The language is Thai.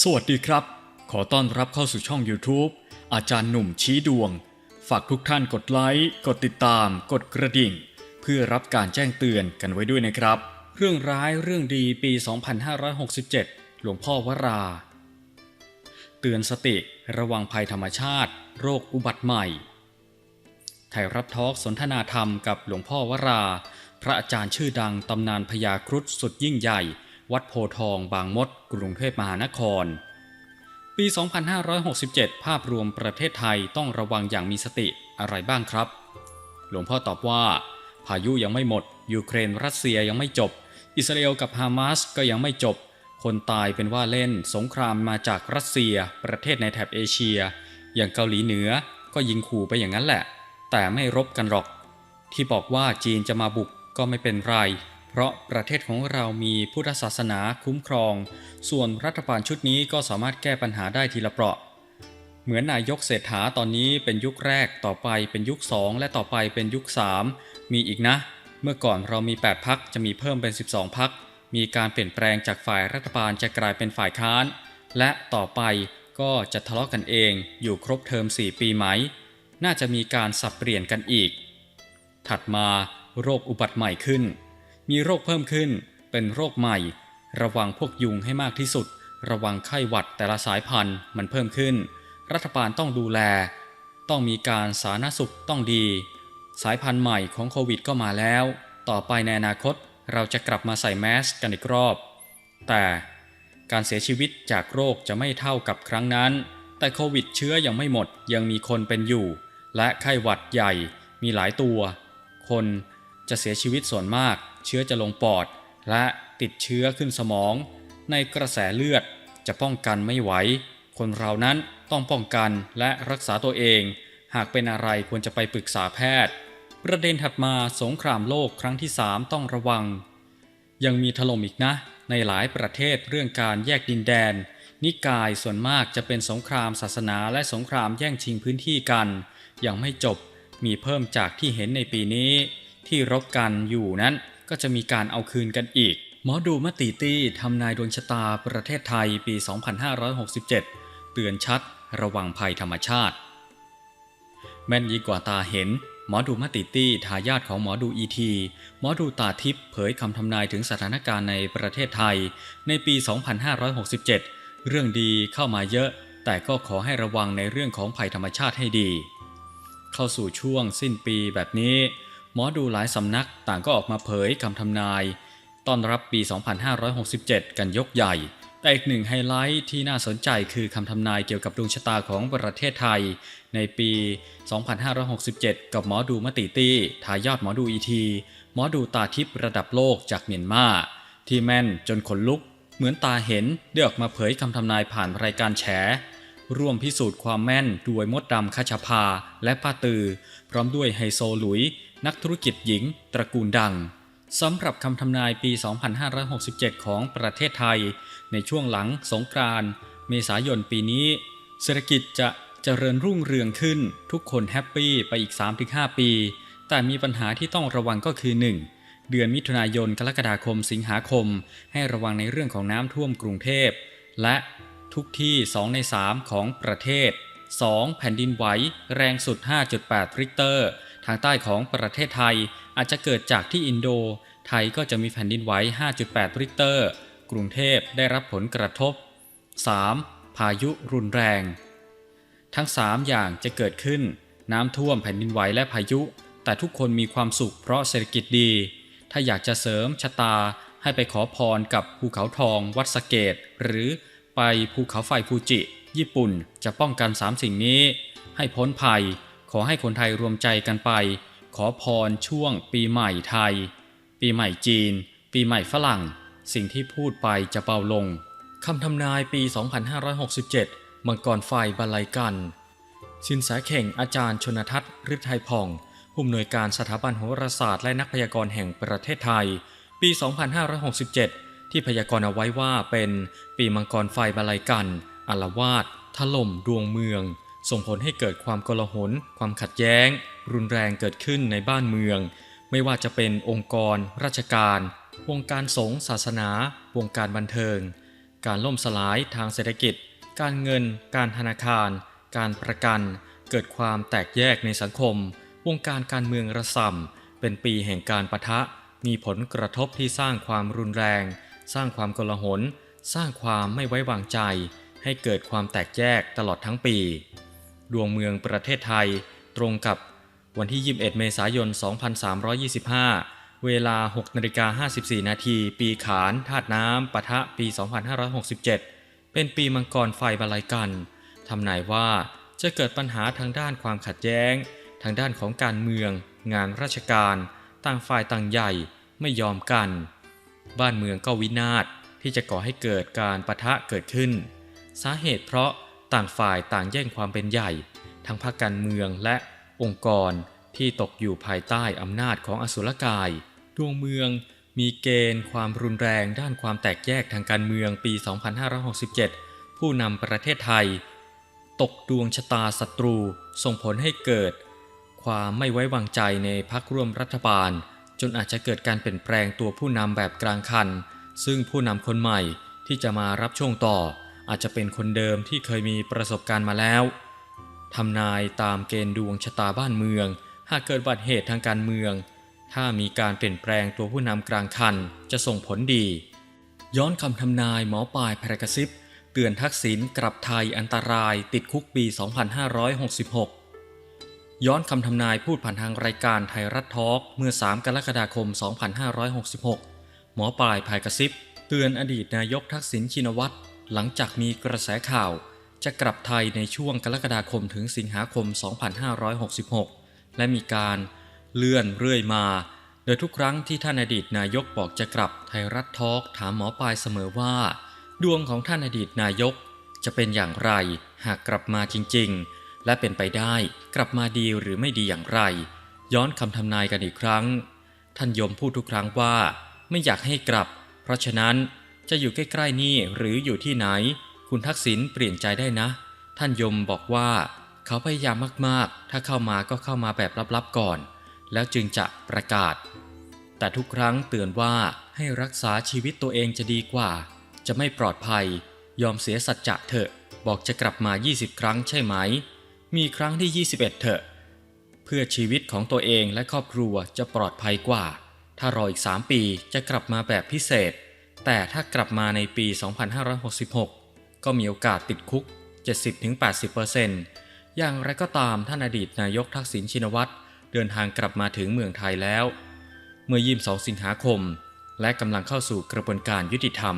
สวัสดีครับ ขอต้อนรับเข้าสู่ช่อง YouTube อาจารย์หนุ่มชี้ดวง ฝากทุกท่านกดไลค์ กดติดตาม กดกระดิ่ง เพื่อรับการแจ้งเตือนกันไว้ด้วยนะครับ เรื่องร้ายเรื่องดีปี 2567 หลวงพ่อวรา เตือนสติระวังภัยธรรมชาติ โรคอุบัติใหม่ ไทยรับทอล์กสนทนาธรรมกับหลวงพ่อวรา พระอาจารย์ชื่อดังตำนานพญาครุฑสุดยิ่งใหญ่ วัดโพทองบางมด กรุงเทพมหานคร ปี 2567 ภาพรวมประเทศไทยต้องระวังอย่างมีสติอะไรบ้างครับ หลวงพ่อตอบว่า พายุยังไม่หมด ยูเครนรัสเซียยังไม่จบ อิสราเอลกับฮามาสก็ยังไม่จบ คนตายเป็นว่าเล่น สงครามมาจากรัสเซีย ประเทศในแถบเอเชีย อย่างเกาหลีเหนือก็ยิงขู่ไปอย่างนั้นแหละ แต่ไม่รบกันหรอก ที่บอกว่าจีนจะมาบุกก็ไม่เป็นไร เพราะประเทศของเรามีพุทธศาสนาคุ้มครอง ส่วนรัฐบาลชุดนี้ก็สามารถแก้ปัญหาได้ทีละเปราะ เหมือนนายกเศรษฐาตอนนี้เป็นยุคแรกต่อไปเป็นยุค 2 และต่อไปเป็นยุค 3 มีอีกนะ เมื่อก่อนเรามี 8 พักจะมีเพิ่มเป็น 12 พัก มีการเปลี่ยนแปลงจากฝ่ายรัฐบาลจะกลายเป็นฝ่ายค้าน และต่อไปก็จะทะเลาะกันเองอยู่ครบเทอม 4 ปีไหม น่าจะมีการสับเปลี่ยนกันอีก ถัดมาโรคอุบัติใหม่ขึ้น มีโรคเพิ่มขึ้น เป็นโรคใหม่ ระวังพวกยุงให้มากที่สุด ระวังไข้หวัดแต่ละสายพันธุ์มันเพิ่มขึ้น รัฐบาลต้องดูแล ต้องมีการสาธารณสุขต้องดี สายพันธุ์ใหม่ของโควิดก็มาแล้ว ต่อไปในอนาคตเราจะกลับมาใส่แมสกันอีกรอบ แต่การเสียชีวิตจากโรคจะไม่เท่ากับครั้งนั้น แต่โควิดเชื้อยังไม่หมดยังมีคนเป็นอยู่ และไข้หวัดใหญ่มีหลายตัว คนจะเสียชีวิตส่วนมาก เชื้อจะลงปอด และติดเชื้อขึ้นสมอง ในกระแสเลือดจะป้องกันไม่ไหว คนเรานั้นต้องป้องกันและรักษาตัวเอง หากเป็นอะไรควรจะไปปรึกษาแพทย์ ประเด็นถัดมาสงครามโลกครั้งที่ 3 ต้องระวัง ยังมีถล่มอีกนะ ในหลายประเทศเรื่องการแยกดินแดน นิกายส่วนมากจะเป็นสงครามศาสนาและสงครามแย่งชิงพื้นที่กัน ยังไม่จบมีเพิ่มจากที่เห็นในปีนี้ ที่รบกันอยู่นั้น ก็จะมีการเอาคืนกันอีก หมอดูมติตี้ทำนายดวงชะตาประเทศไทยปี 2567 เตือนชัดระวังภัยธรรมชาติ แม่นยิ่งกว่าตาเห็น หมอดูมติตี้ทายาทของหมอดูอีที หมอดูตาทิพย์เผยคำทำนายถึงสถานการณ์ในประเทศไทย ในปี 2567 เรื่องดีเข้ามาเยอะ แต่ก็ขอให้ระวังในเรื่องของภัยธรรมชาติให้ดี เข้าสู่ช่วงสิ้นปีแบบนี้ หมอดูหลายสำนักต่างก็ออกมาเผยคำทำนาย ต้อนรับปี 2567 กันยกใหญ่ แต่อีกหนึ่งไฮไลท์ที่น่าสนใจคือคำทำนายเกี่ยวกับดวงชะตาของประเทศไทย ในปี 2567 กับหมอดูมติตี้ทายอดหมอดูอีทีหมอดูตาทิพย์ระดับโลกจากเมียนมาที่แม่นจนขนลุก เหมือนตาเห็นได้ออกมาเผยคำทำนายผ่านรายการแฉ ร่วมพิสูจน์ความแม่นด้วยมดดำคชาภาและป้าตือ พร้อมด้วยไฮโซหลุย นักธุรกิจหญิง ตระกูลดังสำหรับคำทำนายปี 2567 ของประเทศไทย ในช่วงหลังสงกรานต์เมษายนปีนี้ เศรษฐกิจจะเจริญรุ่งเรืองขึ้น ทุกคนแฮปปี้ไปอีก 3-5 ปี แต่มีปัญหาที่ต้องระวังก็คือ 1. เดือนมิถุนายนกรกฎาคมสิงหาคม ให้ระวังในเรื่องของน้ำท่วมกรุงเทพ และ ทุกที่ 2 ใน 3 ของประเทศ 2. แผ่นดินไหวแรงสุด 5.8 ริกเตอร์ ทางใต้ของประเทศไทย อาจจะเกิดจากที่อินโด ไทยก็จะมีแผ่นดินไหว 5.8 ริกเตอร์ กรุงเทพได้รับผลกระทบ 3. พายุรุนแรง ทั้ง 3 อย่างจะเกิดขึ้น น้ำท่วมแผ่นดินไหวและพายุ แต่ทุกคนมีความสุขเพราะเศรษฐกิจดี ถ้าอยากจะเสริมชะตาให้ไปขอพรกับภูเขาทองวัดสเกต หรือ ไปภูเขาไฟฟูจิ ญี่ปุ่นจะป้องกัน3สิ่งนี้ ให้พ้นภัย ขอให้คนไทยรวมใจกันไป ขอพรช่วงปีใหม่ไทย ปีใหม่จีน ปีใหม่ฝรั่ง สิ่งที่พูดไปจะเบาลงคำทำนายปี 2567 มังกรไฟบาลัยกัน สินแสเข่งอาจารย์ชนทัศน์ฤทัยพองผู้อำนวยการสถาบันโหราศาสตร์และนักพยากรณ์แห่งประเทศไทย ปี 2567 ที่พยากรณ์เอาไว้ว่าเป็นปีมังกรไฟบาลัยกันอารวาสถล่มดวงเมือง ส่งผลให้เกิดความกลาหลความขัดแย้ง รุนแรงเกิดขึ้นในบ้านเมือง ไม่ว่าจะเป็นองค์กร ราชการ วงการสงฆ์ศาสนา วงการบันเทิง การล่มสลายทางเศรษฐกิจ การเงิน การธนาคาร การประกัน เกิดความแตกแยกในสังคม วงการการเมืองระส่ำเป็นปีแห่งการปะทะ มีผลกระทบที่สร้างความรุนแรง สร้างความกลหลสร้างความไม่ไว้วางใจ ให้เกิดความแตกแยกตลอดทั้งปี ดวงเมืองประเทศไทย ตรงกับวันที่ 21 เมษายน 2325 เวลา 6นาฬิกา54 นาที ปีขานธาตุน้ำปะทะปี 2567 เป็นปีมังกรไฟบาลัยกัน ทำนายว่าจะเกิดปัญหาทางด้านความขัดแย้ง ทางด้านของการเมือง งานราชการ ต่างฝ่ายต่างใหญ่ไม่ยอมกัน บ้านเมืองก็วินาศที่จะก่อให้เกิดการปะทะเกิดขึ้น สาเหตุเพราะต่างฝ่ายต่างแย่งความเป็นใหญ่ ทั้งภาคการเมืองและองค์กรที่ตกอยู่ภายใต้อำนาจของอสุรกาย ดวงเมืองมีเกณฑ์ความรุนแรงด้านความแตกแยกทางการเมืองปี 2567 ผู้นำประเทศไทย ตกดวงชะตาศัตรูส่งผลให้เกิด ความไม่ไว้วางใจในพักร่วมรัฐบาล จนอาจจะเกิดการเปลี่ยนแปลงตัวผู้นำแบบกลางคัน ซึ่งผู้นำคนใหม่ที่จะมารับช่วงต่อ อาจจะเป็นคนเดิมที่เคยมีประสบการณ์มาแล้วทำนายตามเกณฑ์ดวงชะตาบ้านเมือง หากเกิดบัติเหตุทางการเมือง ถ้ามีการเปลี่ยนแปลงตัวผู้นำกลางคันจะส่งผลดี ย้อนคำทำนายหมอปลายแพรกซิบเตือนทักษิณกลับไทยอันตรายติดคุกปี 2566 ย้อนคำทำนายพูดผ่านทางรายการไทยรัฐทอล์กเมื่อ 3 กรกฎาคม 2566 หมอปลายพายกระซิบ เตือนอดีตนายกทักษิณชินวัตร หลังจากมีกระแสข่าว จะกลับไทยในช่วงกรกฎาคมถึงสิงหาคม 2566 และมีการเลื่อนเรื่อยมา โดยทุกครั้งที่ท่านอดีตนายกบอกจะกลับไทยรัฐทอล์กถามหมอปลายเสมอว่า ดวงของท่านอดีตนายก จะเป็นอย่างไรหากกลับมาจริง ๆ และเป็นไปได้กลับมาดีหรือไม่ดีอย่างไร ย้อนคำทำนายกันอีกครั้ง ท่านยมพูดทุกครั้งว่าไม่อยากให้กลับ เพราะฉะนั้นจะอยู่ใกล้ๆนี่หรืออยู่ที่ไหน คุณทักษิณเปลี่ยนใจได้นะ ท่านยมบอกว่า เขาพยายามมากๆ ถ้าเข้ามาก็เข้ามาแบบลับๆก่อน แล้วจึงจะประกาศ แต่ทุกครั้งเตือนว่าให้รักษาชีวิตตัวเองจะดีกว่า จะไม่ปลอดภัย ยอมเสียสัจจะเถอะ บอกจะกลับมา 20 ครั้งใช่ไหม มีครั้งที่ 21 เถอะ เพื่อชีวิตของตัวเองและครอบครัวจะปลอดภัยกว่า ถ้ารออีก 3 ปีจะกลับมาแบบพิเศษ แต่ถ้ากลับมาในปี 2566 ก็มีโอกาสติดคุก 70-80%อย่างไรก็ตามท่านอดีตนายกทักษิณชินวัตรเดินทางกลับมาถึงเมืองไทยแล้ว เมื่อ 22 สิงหาคม และกำลังเข้าสู่กระบวนการยุติธรรม